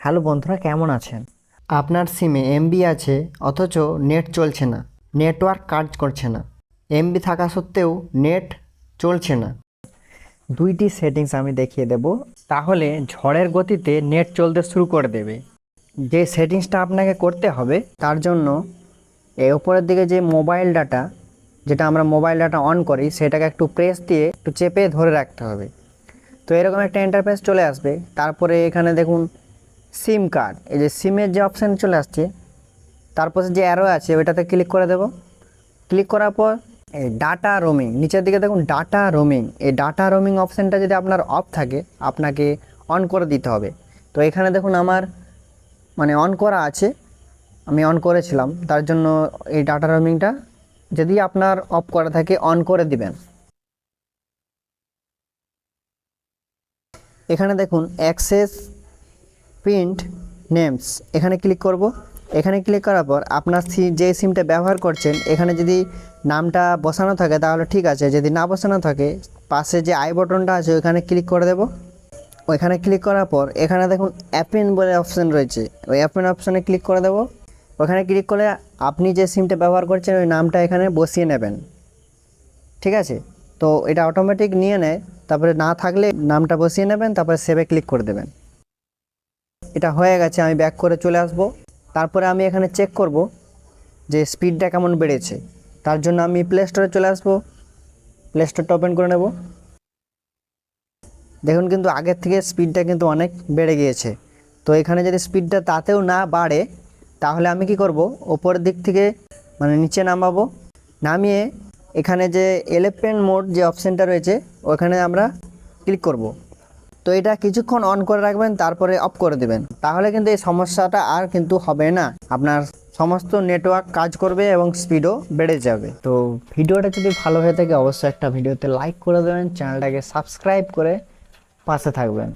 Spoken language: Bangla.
হ্যালো বন্ধুরা, কেমন আছেন? আপনার সিমে এমবি আছে, অথচ নেট চলছে না নেটওয়ার্ক কাজ করছে না। এমবি থাকা সত্ত্বেও নেট চলছে না। দুইটি সেটিংস আমি দেখিয়ে দেব, তাহলে ঝড়ের গতিতে নেট চলতে শুরু করে দেবে। যে সেটিংসটা আপনাকে করতে হবে, তার জন্য এই ওপরের দিকে যে মোবাইল ডাটা যেটা আমরা মোবাইল ডাটা অন করি, সেটাকে একটু প্রেস দিয়ে একটু চেপে ধরে রাখতে হবে। তো এরকম একটা ইন্টারফেস চলে আসবে, তারপরে এখানে দেখুন সিম কার্ড এই যে সিমের যে অপশান চলে আসছে তারপর যে অ্যারো আছে, ওইটাতে ক্লিক করে দেব। ক্লিক করার পর, এই ডাটা রোমিং নিচের দিকে দেখুন ডাটা রোমিং এই ডাটা রোমিং অপশানটা যদি আপনার অফ থাকে, আপনাকে অন করে দিতে হবে। তো এখানে দেখুন আমার মানে অন করা আছে। আমি অন করেছিলাম, তার জন্য এই ডাটা রোমিংটা যদি আপনার অফ করা থাকে অন করে দিবেন। এখানে দেখুন অ্যাক্সেস প্রিন্ট নেমস এখানে ক্লিক করব। এখানে ক্লিক করার পর আপনার সি- যে সিমটা ব্যবহার করছেন, এখানে যদি নামটা বসানো থাকে তাহলে ঠিক আছে, যদি না বসানো থাকে, পাশে যে আই বটনটা আছে ওইখানে ক্লিক করে দেব। ওইখানে ক্লিক করার পর এখানে দেখুন অ্যাপেন বলে অপশান রয়েছে, ওই অ্যাপেন অপশানে ক্লিক করে দেব। ওখানে ক্লিক করে আপনি যে সিমটা ব্যবহার করছেন, ওই নামটা এখানে বসিয়ে নেবেন। ঠিক আছে? তো এটা অটোমেটিক নিয়ে নেয়, তারপরে না থাকলে নামটা বসিয়ে নেবেন, তারপরে সেভে ক্লিক করে দেবেন। এটা হয়ে গেছে, আমি ব্যাক করে চলে আসব। তারপরে আমি এখানে চেক করব যে স্পিডটা কেমন বেড়েছে। তার জন্য আমি প্লে স্টোরে চলে আসব। প্লে স্টোরটা ওপেন করে নেব। দেখুন কিন্তু আগের থেকে স্পিডটা কিন্তু অনেক বেড়ে গিয়েছে। তো এখানে যদি স্পিডটা তাতেও না বাড়ে, তাহলে আমি কি করব? ওপরের দিক থেকে মানে নিচে নামাবো। নামিয়ে এখানে যে এলেপেন মোড যে অপশানটা রয়েছে, ওখানে আমরা ক্লিক করব। তো এটা কিছুক্ষণ অন করে রাখবেন, তারপরে অফ করে দেবেন। তাহলে কিন্তু এই সমস্যাটা আর কিন্তু হবে না। আপনার সমস্ত নেটওয়ার্ক কাজ করবে এবং স্পিডও বেড়ে যাবে। তো ভিডিওটা যদি ভালো হয়ে থাকে, অবশ্যই একটা ভিডিওতে লাইক করে দেবেন চ্যানেলটাকে সাবস্ক্রাইব করে পাশে থাকবেন।